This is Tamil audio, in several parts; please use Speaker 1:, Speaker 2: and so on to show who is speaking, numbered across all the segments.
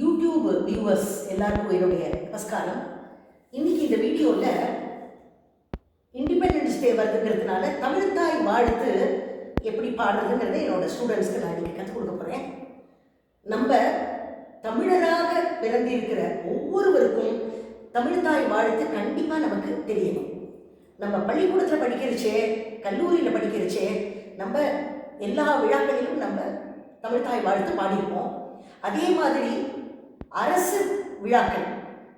Speaker 1: யூடியூப் வியூவர்ஸ் எல்லாருக்கும் என்னுடைய நமஸ்காரம். இன்னைக்கு இந்த வீடியோவில் இண்டிபெண்டன்ஸ் டே வருதுங்கிறதுனால தமிழ்த்தாய் வாழ்த்து எப்படி பாடுறதுங்கிறத என்னோட ஸ்டூடெண்ட்ஸ்க்கு நான் இன்னைக்கு கற்றுக் கொடுக்க போகிறேன் நம்ம தமிழராக பிறந்திருக்கிற ஒவ்வொருவருக்கும் தமிழ்தாய் வாழ்த்து கண்டிப்பாக நமக்கு தெரியணும் நம்ம பள்ளிக்கூடத்தில் படிக்கிறச்சே கல்லூரியில் படிக்கிறச்சே நம்ம எல்லா விழாக்களிலும் நம்ம தமிழ்தாய் வாழ்த்து பாடியிருப்போம். அதே மாதிரி அரசு விழாக்கள்.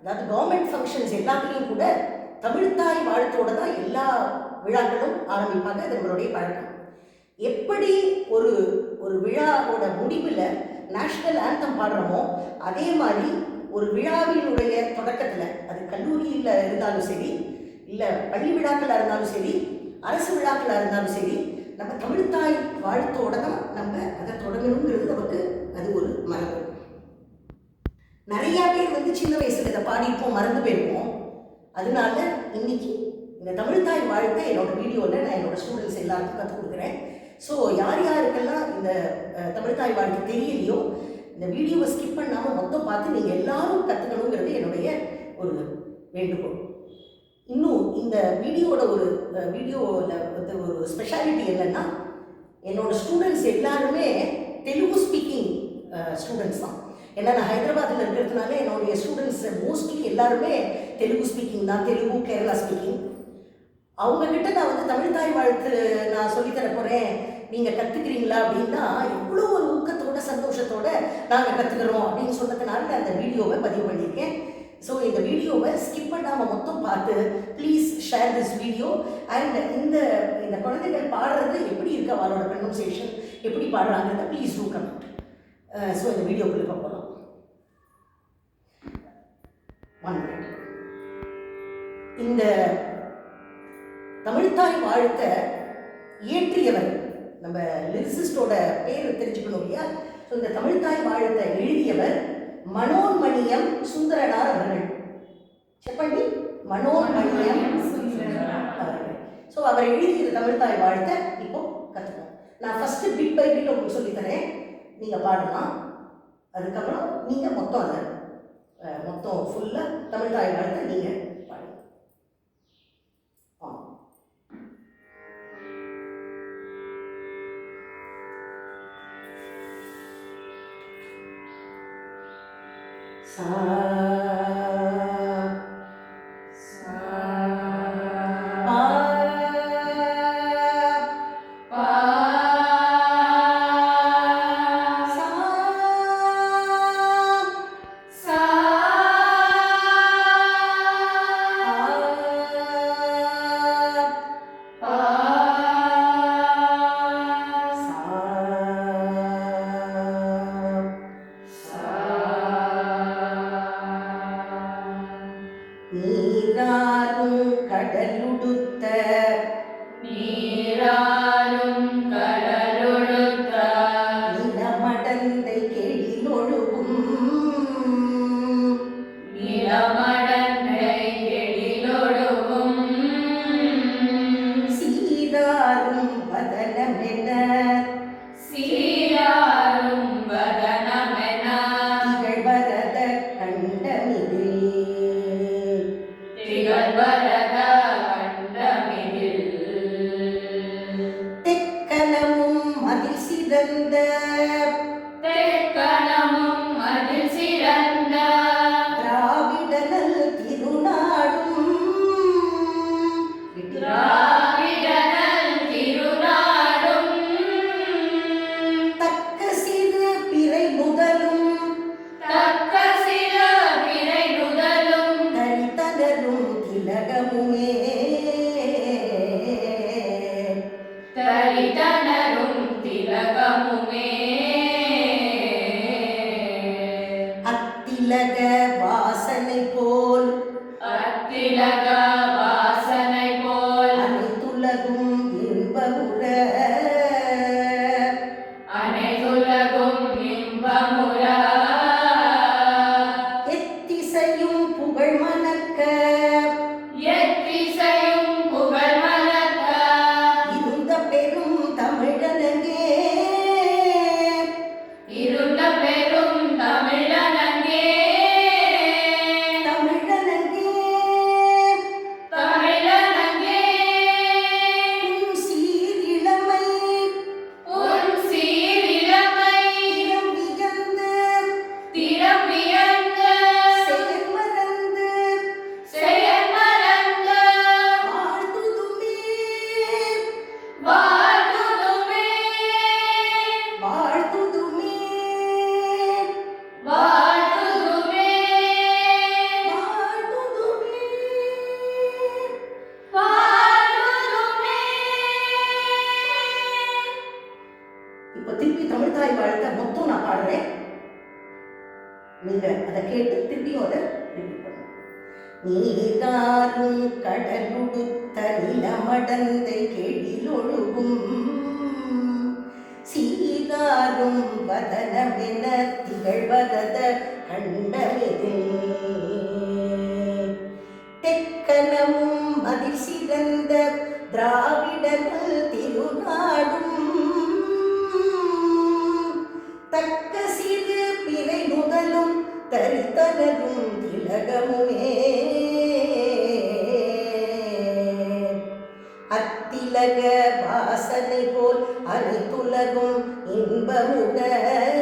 Speaker 1: அதாவது கவர்மெண்ட் ஃபங்க்ஷன்ஸ் எல்லாத்துலேயும் கூட தமிழ்த்தாய் வாழ்த்தோடு தான் எல்லா விழாக்களும் ஆரம்பிப்பாங்க. அது நம்மளுடைய பழக்கம். எப்படி ஒரு ஒரு விழாவோட முடிவில் நேஷ்னல் ஆந்தம் பாடுறோமோ அதே மாதிரி ஒரு விழாவினுடைய தொடக்கத்தில் அது கல்லூரியில் இருந்தாலும் சரி இல்லை பள்ளி விழாக்களாக இருந்தாலும் சரி அரசு விழாக்களாக இருந்தாலும் சரி நம்ம தமிழ்த்தாய் வாழ்த்தோட தான் நம்ம அதை தொடங்கணுங்கிறது நமக்கு அது ஒரு மரபு. நிறையா பேர் வந்து சின்ன வயசுல இதை பாடியிருப்போம் மறந்து போயிருப்போம். அதனால இன்னைக்கு இந்த தமிழ்தாய் வாழ்த்தை என்னோட வீடியோவில் நான் என்னோட ஸ்டூடெண்ட்ஸ் எல்லாருக்கும் கற்றுக் கொடுக்குறேன். ஸோ யார் யாருக்கெல்லாம் இந்த தமிழ்தாய் வாழ்க்கை தெரியலையோ இந்த வீடியோவை ஸ்கிப் பண்ணாமல் மொத்தம் பார்த்து நீங்கள் எல்லாரும் கற்றுக்கணுங்கிறது என்னுடைய ஒரு வேண்டுகோள். இன்னும் இந்த வீடியோட ஒரு வீடியோவில் வந்து ஒரு ஸ்பெஷாலிட்டி என்னென்னா என்னோடய ஸ்டூடெண்ட்ஸ் எல்லாருமே தெலுங்கு ஸ்பீக்கிங் ஸ்டூடெண்ட்ஸ் தான். ஏன்னா நான் ஹைதராபாத்தில் இருக்கிறதுனால என்னுடைய ஸ்டூடெண்ட்ஸ் மோஸ்ட்லி எல்லாருமே தெலுங்கு ஸ்பீக்கிங் தான். தெலுங்கு கேரளா ஸ்பீக்கிங் அவங்கக்கிட்ட நான் வந்து தமிழ் தாய் வாழ்த்து நான் சொல்லித்தர போகிறேன் நீங்கள் கற்றுக்கிறீங்களா அப்படின்னா எவ்வளோ ஒரு ஊக்கத்தோட சந்தோஷத்தோட நாங்கள் கற்றுக்குறோம் அப்படின்னு சொன்னதுனால நான் அந்த வீடியோவை பதிவு பண்ணியிருக்கேன். ஸோ இந்த வீடியோவை ஸ்கிப் பண்ணாமல் மொத்தம் பார்த்து please share this video and இந்த இந்த குழந்தைகள் பாடுறது எப்படி இருக்கு? அவளோட ப்ரொனன்சியேஷன் எப்படி பாடுறாங்கிறத ப்ளீஸ் டூ கமெண்ட் ஸோ இந்த வீடியோக்குள்ளே போகலாம். ஒன் இந்த தமிழ்த்தாய் வாழ்த்த இயற்றியவர் நம்ம லிரிசிஸ்டோட பேர் தெரிஞ்சுக்கணும் இல்லையா? ஸோ இந்த தமிழ்த்தாய் வாழ்த்தை எழுதியவர் மனோன்மணியம் சுந்தரனார் அவர்கள். செப்பண்டி மனோன்மணியம் அவர்கள். ஸோ அவர் எழுதிய தமிழ்த்தாய் வாழ்த்தை இப்போ கற்றுக்கோம் நான் ஃபஸ்ட்டு பிட் பை பிட் உங்களுக்கு சொல்லித்தரேன். நீங்கள் பாடலாம். அதுக்கப்புறம் நீங்கள் மொத்தம் அதை மொத்தம் ஃபுல்லாக தமிழ்த்தாய் வாழ்த்தை நீங்கள் பாடுங்க ஆ சா சீராறும் வதனமென.
Speaker 2: சீராரும் வதனமென.
Speaker 1: திகழ்வரத கண்டமிதில்.
Speaker 2: திகழ்வரத கண்டமிதில்.
Speaker 1: தெக்கலமும் அதில் சிறந்த நீங்கள் அதை கேட்டு திருப்பியும் அதை ரிப்பீட் பண்ணுங்க நீராலும் கடலுடுத்த நிலமடந்தை கெழிலொழுகும் சீராரும் வதனமென திகழ்வதத கண்டமிது தனதும் திலகமுமே. அத்திலக வாசனை போல் அனைத்துலகும்
Speaker 2: இன்பமுடன்